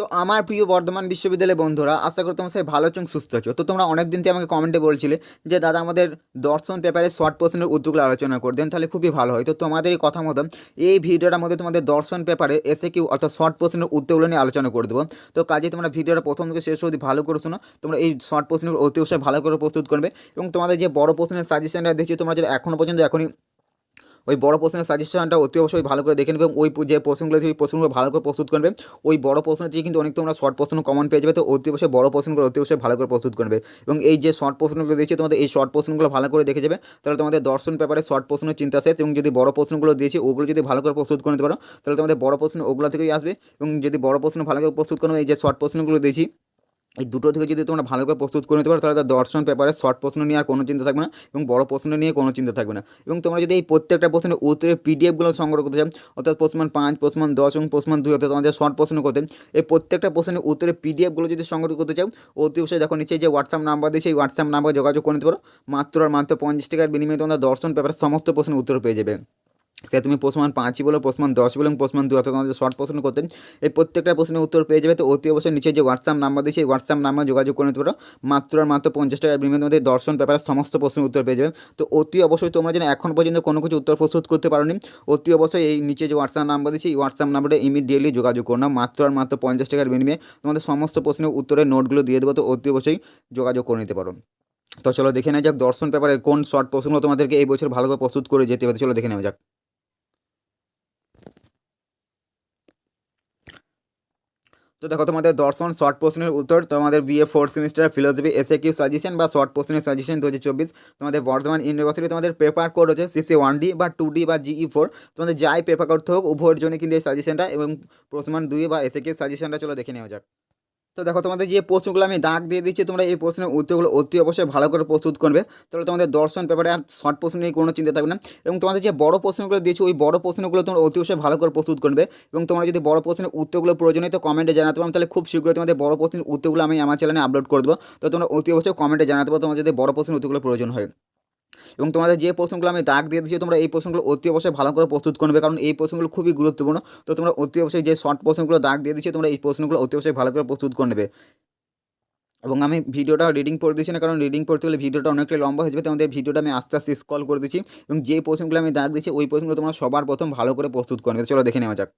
তো আমার প্রিয় বর্ধমান বিশ্ববিদ্যালয়ের বন্ধুরা, আশা করি তোমার সবাই ভালো এবং সুস্থ আছো। তো তোমরা অনেক দিন থেকে আমাকে কমেন্টে বলছিলে যে, দাদা, আমাদের দর্শন পেপারে শর্ট প্রশ্নের উত্তরগুলো আলোচনা করে দেন, তাহলে খুবই ভালো হয়। তো তোমাদের এই কথা মতো এই ভিডিওটার মধ্যে তোমাদের দর্শন পেপারে এসে কি অর্থাৎ শর্ট প্রশ্নের উত্তরগুলো নিয়ে আলোচনা করে দেবো। তো কাজে তোমরা ভিডিওটা প্রথম থেকে শেষ অবধি ভালো করে শোনো, তোমরা এই শর্ট প্রশ্নগুলো অতি ভালো করে প্রস্তুত করবে এবং তোমাদের যে বড় প্রশ্নের সাজেশনটা দিচ্ছি তোমরা যেটা এখনও পর্যন্ত এখনই ওই বড় প্রশ্নের সাজেশনটা অতি অবশ্যই ভালো করে দেখে নেবে এবং ওই যে প্রশ্নগুলো ওই প্রশ্নগুলো ভালো করে প্রস্তুত করবে, ওই বড় প্রশ্ন থেকে কিন্তু অনেক তোমরা শর্ট প্রশ্ন কমন পেয়ে যাবে। তো অতি অবশ্যই বড় প্রশ্নগুলো অতি অবশ্যই ভালো করে প্রস্তুত করবে। এবং এই যে শর্ট প্রশ্নগুলো দিয়েছি, তোমাদের এই শর্ট প্রশ্নগুলো ভালো করে দেখে যাবে। তাহলে তোমাদের দর্শন পেপারে শর্ট প্রশ্ন চিন্তা শেষ এবং যদি বড় প্রশ্নগুলো দিয়েছি, ওগুলো যদি ভালো করে প্রস্তুত করে নিতে পারো, তাহলে তোমাদের বড় প্রশ্ন ওগুলো থেকেই আসবে। এবং যদি বড় প্রশ্ন ভালো করে প্রস্তুত করো, এই যে শর্ট প্রশ্নগুলো দিয়েছি এই দুটো থেকে যদি তোমরা ভালো করে প্রস্তুত করে নিতে পারো, তাহলে দর্শন পেপারে শর্ট প্রশ্ন নিয়ে আর কোনো চিন্তা থাকবে না এবং বড় প্রশ্ন নিয়ে কোনো চিন্তা থাকবে না। এবং তোমরা যদি এই প্রত্যেকটা প্রশ্নের উত্তরের পিডিএফগুলো সংগ্রহ করতে চাও, অর্থাৎ প্রশ্নমান পাঁচ, প্রশ্নমান দশ এবং প্রশ্নমান দুই, অর্থাৎ তোমাদের শর্ট প্রশ্ন করতে, এই প্রত্যেকটা প্রশ্নের উত্তরের পিডিএফগুলো যদি সংগ্রহ করতে চাও, অতি অবশ্যই দেখো নিচে যে হোয়াটসঅ্যাপ নাম্বার দিয়েছে, এই হোয়াটসঅ্যাপ নাম্বার যোগাযোগ করে নিতে পারো। মাত্র আর মাত্র পঞ্চাশ টাকার বিনিময়ে তোমরা দর্শন পেপারের সমস্ত প্রশ্নের উত্তর পেয়ে যাবে। সে তুমি প্রশ্নমান পাঁচই বলো প্রশ্নমান দশ বলো প্রশ্নমান দু অর্থাৎ তোমাদের শর্ট প্রশ্ন করতেন এই প্রত্যেকটা প্রশ্নের উত্তর পেয়ে যাবে। তো অতি অবশ্যই নিচে যে হোয়াটসঅ্যাপ নাম্বার দিয়েছে, এই হোয়াটসঅ্যাপ নাম্বার যোগাযোগ করে নিতে পারো। মাত্র আর মাত্র পঞ্চাশ টাকার বিনিময়ে তোমাদের দর্শন পেপারের সমস্ত প্রশ্নের উত্তর পেয়ে যাবে। তো অতি অবশ্যই তোমরা যেন এখন পর্যন্ত কোনো কিছু উত্তর প্রস্তুত করতে পারোনি, অতি অবশ্যই এই নিচে যে হোয়াটসঅ্যাপ নাম্বার দিয়েছি, এই হোয়াটসঅ্যাপ নাম্বারে ইমিডিয়েটলি যোগাযোগ করো। না মাত্র আর মাত্র পঞ্চাশ টাকার বিনিময়ে তোমাদের সমস্ত প্রশ্নের উত্তরের নোটগুলো দিয়ে দেবো। তো অতি অবশ্যই যোগাযোগ করে নিতে পারো। তো চলো দেখে নেওয়া যাক দর্শন পেপারের কোন শর্ট প্রশ্নগুলো তোমাদেরকে এই বছর ভালোভাবে প্রস্তুত করে যেতে হবে। চলো দেখে নেওয়া যাক। তো দেখো তোমাদের দর্শন শর্ট প্রশ্নের উত্তর, তোমাদের বিএ ফোর্থ সেমিস্টার ফিলোসফি এসে কিউ সাজেশন বা শর্ট প্রশ্নের সাজেশন দু হাজার চব্বিশ। তোমাদের বর্ধমান ইউনিভার্সিটি তোমাদের পেপার কোড হচ্ছে সিসি ওয়ান ডি বা টু ডি বা জিই ফোর তোমাদের যাই পেপার কোড হোক উভয়ের জন্য কিন্তু এই সাজেশনটা এবং প্রশ্নমান দুই বা এসে কিউ সাজেশনটা চলো দেখে নেওয়া যাক। তো দেখো, তোমাদের যে প্রশ্নগুলো আমি দাগ দিয়ে দিচ্ছি, তোমরা এই প্রশ্নের উত্তরগুলো অতি অবশ্যই ভালো করে প্রস্তুত করবে। তাহলে তোমাদের দর্শন পেপারে আর শর্ট প্রশ্ন নিয়ে কোনো চিন্তা থাকবে না। এবং তোমাদের যে বড় প্রশ্নগুলো দিয়েছ, ওই বড় প্রশ্নগুলো তোমরা অতি অবশ্যই ভালো করে প্রস্তুত করবে। এবং তোমরা যদি বড় প্রশ্নের উত্তরগুলো প্রয়োজন হয়, তো কমেন্টে জানাতে পারো। তাহলে খুব শীঘ্রই তোমাদের বড় প্রশ্নের উত্তরগুলো আমি আমার চ্যানেলে আপলোড করে দেবো। তো তোমরা অতি অবশ্যই কমেন্টে জানাতে পারো তোমার যদি বড় প্রশ্নের উত্তরগুলো প্রয়োজন হয়। এবং তোমাদের যে প্রশ্নগুলো আমি দাগ দিয়ে দিচ্ছি তোমরা এই প্রশ্নগুলো অতি অবশ্যই ভালো করে প্রস্তুত করবে কারণ এই প্রশ্নগুলো খুবই গুরুত্বপূর্ণ। তো তোমরা অতি অবশ্যই যে শর্ট প্রশ্নগুলো দাগ দিয়ে দিচ্ছি তোমরা এই প্রশ্নগুলো অতি অবশ্যই ভালো করে প্রস্তুত করে নেবে। এবং আমি ভিডিওটা রিডিং করে দিচ্ছি না, কারণ রিডিং করতে গেলে ভিডিওটা অনেকটাই লম্বা হয়ে যাবে, তোমাদের ভিডিওটা আমি আস্তে আস্তে স্কল করে দিচ্ছি এবং যে প্রশ্নগুলো আমি দাগ দিচ্ছি ওই প্রশ্নগুলো তোমরা সবার প্রথম ভালো করে প্রস্তুত করবে চলো দেখে নেওয়া যাক।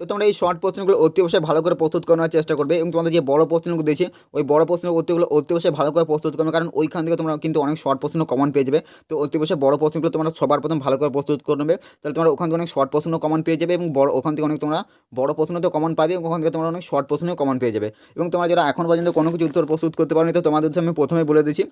তো তোমরা এই শর্ট প্রশ্নগুলো অতি অবশ্যই ভালো করে প্রস্তুত করার চেষ্টা করবে এবং তোমাদের যে বড় প্রশ্নগুলো দিয়েছে, ওই বড় প্রশ্নের উত্তরগুলো অতি অবশ্যই ভালো করে প্রস্তুত করবে, কারণ ওইখান থেকে তোমরা কিন্তু অনেক শর্ট প্রশ্ন কমন পেয়ে যাবে। তো অতি অবশ্যই বড় প্রশ্নগুলো তোমরা সবার প্রথম ভালো করে প্রস্তুত করবে তাহলে তোমরা ওখান থেকে অনেক শর্ট প্রশ্ন কমন পেয়ে যাবে এবং বড়, ওখান থেকে অনেক তোমরা বড় প্রশ্ন তো কমন পাবে এবং ওখান থেকে তোমরা অনেক শর্ট প্রশ্নও কমন পেয়ে যাবে। এবং তোমরা যারা এখন পর্যন্ত কোনো কিছু উত্তর প্রস্তুত করতে পারোনি, তো তোমাদের আমি প্রথমে বলে দিচ্ছি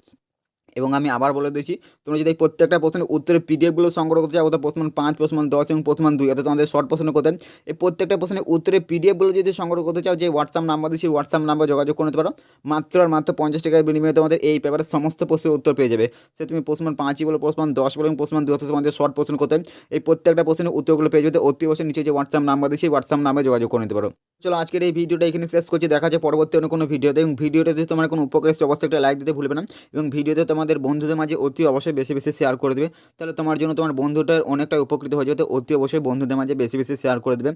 এবং আমি আবার বলে দিচ্ছি তোমরা যদি প্রত্যেকটা প্রশ্নের উত্তরের পিডিএফগুলো সংগ্রহ করতে চাও, অর্থাৎ প্রশ্ন পাঁচ প্রশ্ন দশ এবং প্রশ্ন দুই, অর্থাৎ তোমাদের শর্ট প্রশ্ন করতে, এই প্রত্যেকটা প্রশ্নের উত্তরের পিডিএফগুলো যদি সংগ্রহ করতে চাও, যে হোয়াটসঅ্যাপ নাম্বার দিচ্ছি হোয়াটসঅ্যাপ নাম্বার যোগাযোগ করে নিতে পারো। মাত্র আর মাত্র পঞ্চাশ টাকার বিনিময়ে তোমাদের এই পেপারের সমস্ত প্রশ্নের উত্তর পেয়ে যাবে। সে তুমি প্রশ্ন পাঁচই বলো, প্রশ্ন দশ বলো এবং প্রশ্ন দুই, অর্থাৎ তোমাদের শর্ট প্রশ্ন করতে, এই প্রত্যেকটা প্রশ্নের উত্তরগুলো পেয়ে যাবে। অতি অবশ্যই নিচে যে হোয়াটসঅ্যাপ নাম্বার দিচ্ছি হোয়াটসঅ্যাপ নাম্বারে যোগাযোগ করে নিতে পারো। চলো আজকের এই ভিডিওটা এখানে শেষ করছি। দেখা যাচ্ছে পরবর্তী অন্য কোনো ভিডিওতে এবং ভিডিওটা যদি তোমার কোনো উপকার অবশ্যই একটা লাইক দিতে ভুলবে না। এবং ভিডিওতে তোমাদের বন্ধুদের মাঝে অতি অবশ্যই বেশি বেশি শেয়ার করে দেবে। তাহলে তোমার জন্য তোমার বন্ধুটার অনেকটা উপকৃত হয়ে যাবে অতি অবশ্যই বন্ধুদের মাঝে বেশি বেশি শেয়ার করে দেবে।